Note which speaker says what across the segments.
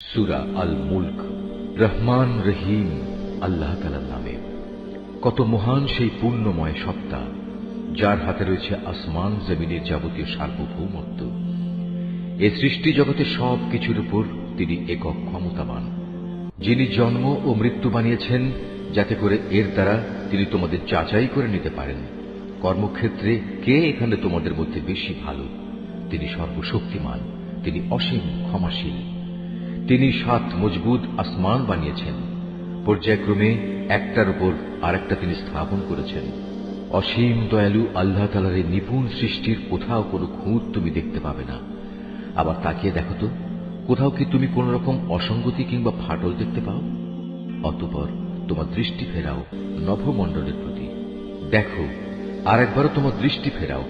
Speaker 1: সুরা আল মুল্ক রহমান রহিম, আল্লাহ তালার নামে। কত মহান সেই পূর্ণময় সত্তা, যার হাতে রয়েছে আসমান জমিনের যাবতীয় সার্বভৌমত্ব। এ সৃষ্টি জগতে সব কিছুর উপর তিনি একক ক্ষমতাবান, যিনি জন্ম ও মৃত্যু বানিয়েছেন, যাতে করে এর দ্বারা তিনি তোমাদের যাচাই করে নিতে পারেন। কর্মক্ষেত্রে কে এখানে তোমাদের মধ্যে বেশি ভালো? তিনি সর্বশক্তিমান, তিনি অসীম ক্ষমাশীল। তিনি সাত মজবুত আসমান বানিয়েছেন। পর্যায়ক্রমে একটার উপর আরেকটা তিনি স্থাপন করেছেন। অসীম দয়ালু আল্লাহ তালার নিপুণ সৃষ্টির কোথাও কোনো খুঁত তুমি দেখতে পাবে না। আবার তাকিয়ে দেখো তো, কোথাও কি তুমি কোন রকম অসঙ্গতি কিংবা ফাটল দেখতে পাও? অতপর তোমার দৃষ্টি ফেরাও নভমণ্ডলের প্রতি। দেখো আর একবারও তোমার দৃষ্টি ফেরাও।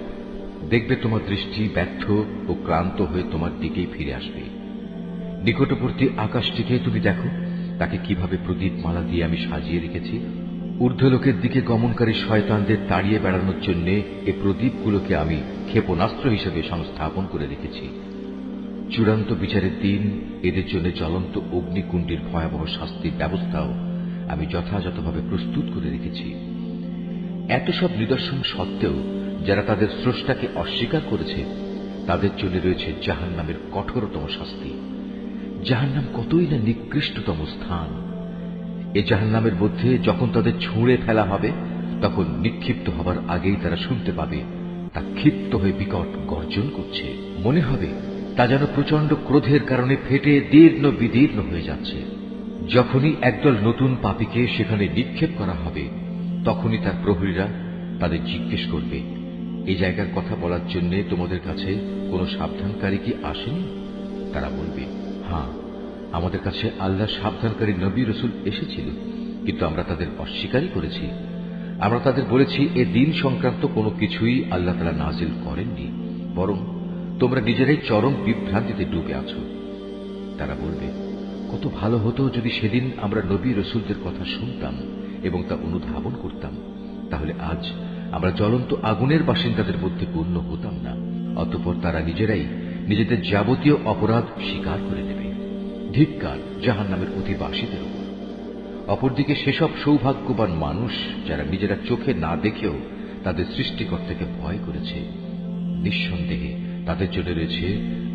Speaker 1: দেখবে তোমার দৃষ্টি ব্যর্থ ও ক্লান্ত হয়ে তোমার দিকেই ফিরে আসবে। নিকটবর্তী আকাশটিকে তুমি দেখো, তাকে কীভাবে প্রদীপ মালা দিয়ে আমি সাজিয়ে রেখেছি। ঊর্ধ্বলোকের দিকে গমনকারী শয়তানদের তাড়িয়ে বেড়ানোর জন্য এ প্রদীপগুলোকে আমি ক্ষেপণাস্ত্র হিসেবে সংস্থাপন করে রেখেছি। চূড়ান্ত বিচারের দিন, এদের জন্য জ্বলন্ত অগ্নিকুণ্ডের ভয়াবহ শাস্তির ব্যবস্থাও আমি যথাযথভাবে প্রস্তুত করে রেখেছি। এত সব নিদর্শন সত্ত্বেও যারা তাদের স্রষ্টাকে অস্বীকার করেছে, তাদের জন্য রয়েছে জাহান নামের কঠোরতম শাস্তি। জাহান নাম কতই না নিকৃষ্টতম স্থান। এ জাহান নামের মধ্যে যখন তাদের ছুঁড়ে ফেলা হবে, তখন নিক্ষিপ্ত হবার আগেই তারা শুনতে পাবে, তা ক্ষিপ্ত হয়ে বিকট গর্জন করছে। মনে হবে, তা যেন প্রচণ্ড ক্রোধের কারণে ফেটে দীর্ণ বিদীর্ণ হয়ে যাচ্ছে। যখনই একদল নতুন পাপীকে সেখানে নিক্ষেপ করা হবে, তখনই তার প্রহরীরা তাদের জিজ্ঞেস করবে এই জায়গার কথা বলার জন্য তোমাদের কাছে কোনো সাবধানকারী কি আসেনি? তারা বলবে হ্যাঁ আমাদের কাছে আল্লাহ সাবধানকারী নবী রসুল এসেছিল, কিন্তু আমরা তাদের অস্বীকারই করেছি। আমরা তাদের বলেছি, এ দিন সংক্রান্ত কোনো কিছুই আল্লাহ তারা নাজিল করেননি, বরং তোমরা নিজেরাই চরম বিভ্রান্তিতে ডুবে আছো। তারা বলবে, কত ভালো হতো যদি সেদিন আমরা নবী রসুলদের কথা শুনতাম এবং তা অনুধাবন করতাম, তাহলে আজ আমরা জ্বলন্ত আগুনের বাসিন্দাদের মধ্যে পূর্ণ হতাম না। অতপর তারা নিজেরাই নিজেদের যাবতীয় অপরাধ স্বীকার করে ধিক্কার জাহান নামের অধিবাসীদের উপর। অপরদিকে সেসব সৌভাগ্যবান মানুষ যারা নিজেরা চোখে না দেখেও তাদের সৃষ্টিকর্তাকে ভয় করেছে, নিঃসন্দেহে তাদের জন্য রয়েছে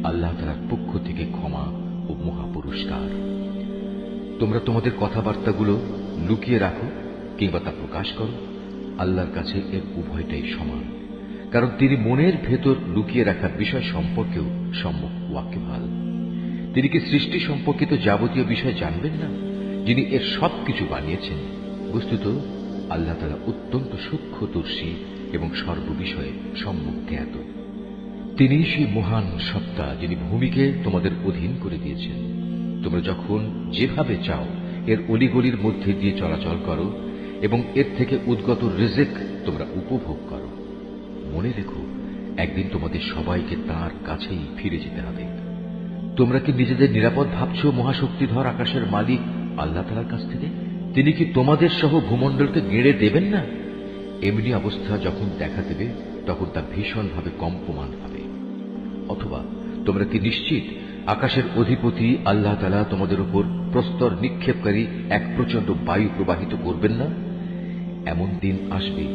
Speaker 1: আল্লাহ তালার পক্ষ থেকে ক্ষমা ও মহাপুরস্কার। তোমরা তোমাদের কথাবার্তাগুলো লুকিয়ে রাখো কিংবা তা প্রকাশ করো, আল্লাহর কাছে এর উভয়টাই সমান, কারণ তিনি মনের ভেতর লুকিয়ে রাখার বিষয় সম্পর্কেও সম্মুখ ওয়াকিবহাল। তিনি কি সৃষ্টি সম্পর্কিত যাবতীয় বিষয় জানবেন না? যিনি এর সবকিছু বানিয়েছেন। বস্তুত, আল্লাহ তালা অত্যন্ত সূক্ষ্মদর্শী এবং সর্ববিষয়ে সম্মুখ জ্ঞাত। তিনি সেই মহান সত্তা যিনি ভূমিকে তোমাদের অধীন করে দিয়েছেন। তোমরা যখন যেভাবে চাও, এর অলিগলির মধ্যে দিয়ে চলাচল করো এবং এর থেকে উদ্গত রেজেক তোমরা উপভোগ করো। মনে রেখো, একদিন তোমাদের সবাইকে তার কাছেই ফিরে যেতে হবে। তোমরা কি নিজেদের নিরাপদ ভাবছ, মহাশক্তিধর আকাশের মালিক আল্লাহ তালার কাছ থেকে? তিনি কি তোমাদের সহ ভূমণ্ডলকে গেড়ে দেবেন না? এমনি অবস্থা যখন দেখা দেবে, তখন তা ভীষণভাবে কম্পমান হবে। অথবা তোমরা কি নিশ্চিত আকাশের অধিপতি আল্লাহ তালা তোমাদের উপর প্রস্তর নিক্ষেপকারী এক প্রচণ্ড বায়ু প্রবাহিত করবেন না? এমন দিন আসবে,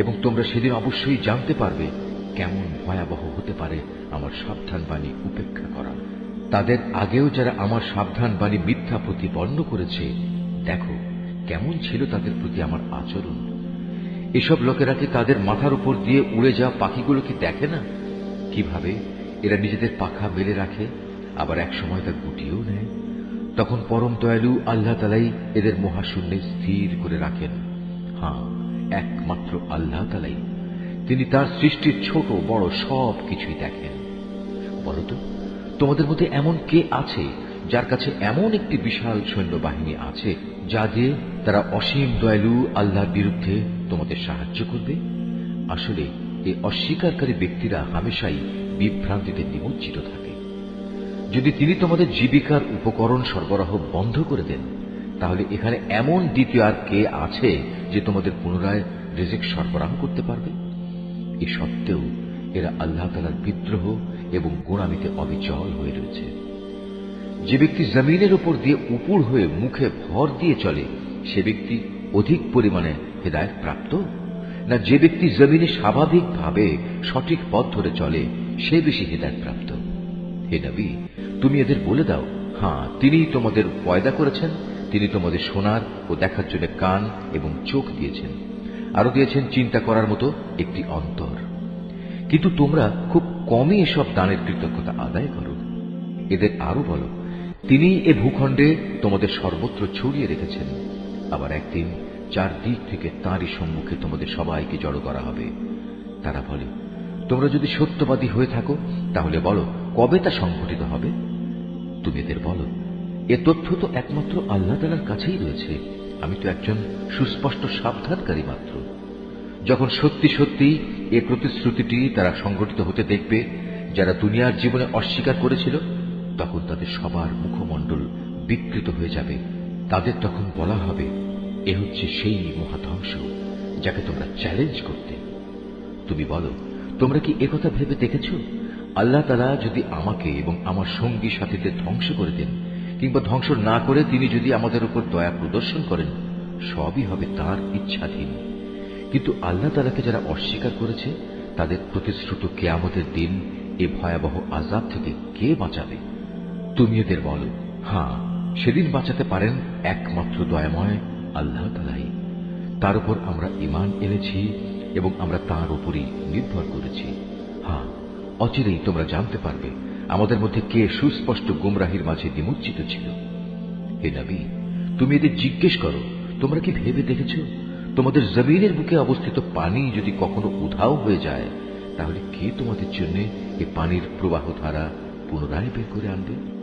Speaker 1: এবং তোমরা সেদিন অবশ্যই জানতে পারবে কেমন ভয়াবহ হতে পারে আমার সাবধান বাণী উপেক্ষা করা। তাদের আগেও যারা আমার সাবধান বাণী মিথ্যা প্রতিপন্ন করেছে, দেখো কেমন ছিল তাদের প্রতি আমার আচরণ। এসব লোকেরা কি তাদের মাথার উপর দিয়ে উড়ে যাওয়া পাখিগুলো কি দেখে না? কীভাবে? এরা নিজেদের পাখা মেলে রাখে, আবার এক সময় তা গুটিয়েও নেয়। তখন পরম দয়ালু আল্লাহ তালাই এদের মহাশূন্যে স্থির করে রাখেন। হ্যাঁ একমাত্র আল্লাহ তালাই। তিনি তার সৃষ্টির ছোট, বড় সব কিছুই দেখেন বলতো তোমাদের মধ্যে এমন কে আছে যার কাছে এমন একটি বিশাল সৈন্যবাহিনী আছে যা দিয়ে তারা অসীম দয়ালু আল্লাহর বিরুদ্ধে তোমাদের সাহায্য করবে? আসলে এই অস্বীকারী ব্যক্তিরা হামেশাই বিভ্রান্তিতে নিমজ্জিত থাকে। যদি তিনি তোমাদের জীবিকার উপকরণ সরবরাহ বন্ধ করে দেন, তাহলে এখানে এমন দ্বিতীয় আর কে আছে যে তোমাদের পুনরায় রেজেক সরবরাহ করতে পারবে? এ সত্ত্বেও এরা আল্লাহ তালার বিদ্রোহ এবং গোড়ামিতে অবিচল হয়ে রয়েছে। যে ব্যক্তি জমিনের উপর দিয়ে উপুর হয়ে মুখে ভর দিয়ে চলে, সে ব্যক্তি অধিক পরিমাণে হেদায়ত প্রাপ্ত? না যে ব্যক্তি জমিনে স্বাভাবিকভাবে সঠিক পথ ধরে চলে, সে বেশি হেদায়ত প্রাপ্ত? হে নবী, তুমি এদের বলে দাও। হ্যাঁ তিনি তোমাদের পয়দা করেছেন, তিনি তোমাদের শোনার ও দেখার জন্য কান এবং চোখ দিয়েছেন। আরও দিয়েছেন চিন্তা করার মতো একটি অন্তর। কিন্তু তোমরা খুব কমই এসব দানের কৃতজ্ঞতা আদায় করো। এদের আরও বলো, তিনি এ ভূখণ্ডে তোমাদের সর্বত্র ছড়িয়ে রেখেছেন। আবার একদিন চারদিক থেকে তাঁরই সম্মুখে তোমাদের সবাইকে জড়ো করা হবে। তারা বলে, তোমরা যদি সত্যবাদী হয়ে থাকো, তাহলে বলো, কবে তা সংঘটিত হবে? তুমি এদের বলো, এ তথ্য তো একমাত্র আল্লাহ তালার কাছেই রয়েছে। আমি তো একজন সুস্পষ্ট সাবধানকারী মাত্র। যখন সত্যি সত্যি এ প্রতিশ্রুতিটি তারা সংগঠিত হতে দেখবে, যারা দুনিয়ার জীবনে অস্বীকার করেছিল, তখন তাদের সবার মুখমণ্ডল বিকৃত হয়ে যাবে। তাদের তখন বলা হবে, এ হচ্ছে সেই মহাধ্বংস যাকে তোমরা চ্যালেঞ্জ করতে। তুমি বলো, তোমরা কি একথা ভেবে দেখেছ? আল্লাহ তালা যদি আমাকে এবং আমার সঙ্গী সাথীদের ধ্বংস করে দেন, কিংবা ধ্বংস না করে তিনি যদি আমাদের উপর দয়া প্রদর্শন করেন, সবই হবে তার ইচ্ছাধীন। কিন্তু আল্লাহ তালাকে যারা অস্বীকার করেছে, তাদের প্রতিশ্রুত কেয়ামতের দিন এ ভয়াবহ আজাব থেকে কে বাঁচাবে? তুমি এদের বলো। হ্যাঁ সেদিন বাঁচাতে পারেন একমাত্র দয়াময় আল্লাহ তালাই তার উপর আমরা ইমান এনেছি এবং আমরা তার উপরই নির্ভর করেছি। হ্যাঁ অচিরেই তোমরা জানতে পারবে আমাদের মধ্যে কে সুস্পষ্ট গুমরাহির মাঝে নিমজ্জিত ছিল। হে নবী, তুমি এদের জিজ্ঞেস করো। তোমরা কি ভেবে দেখেছ? তোমাদের জমিনের বুকে অবস্থিত পানি যদি কখনো উধাও হয়ে যায়, তাহলে কে তোমাদের জন্য এ পানির প্রবাহ ধারা পুনরায় বের করে আনবে?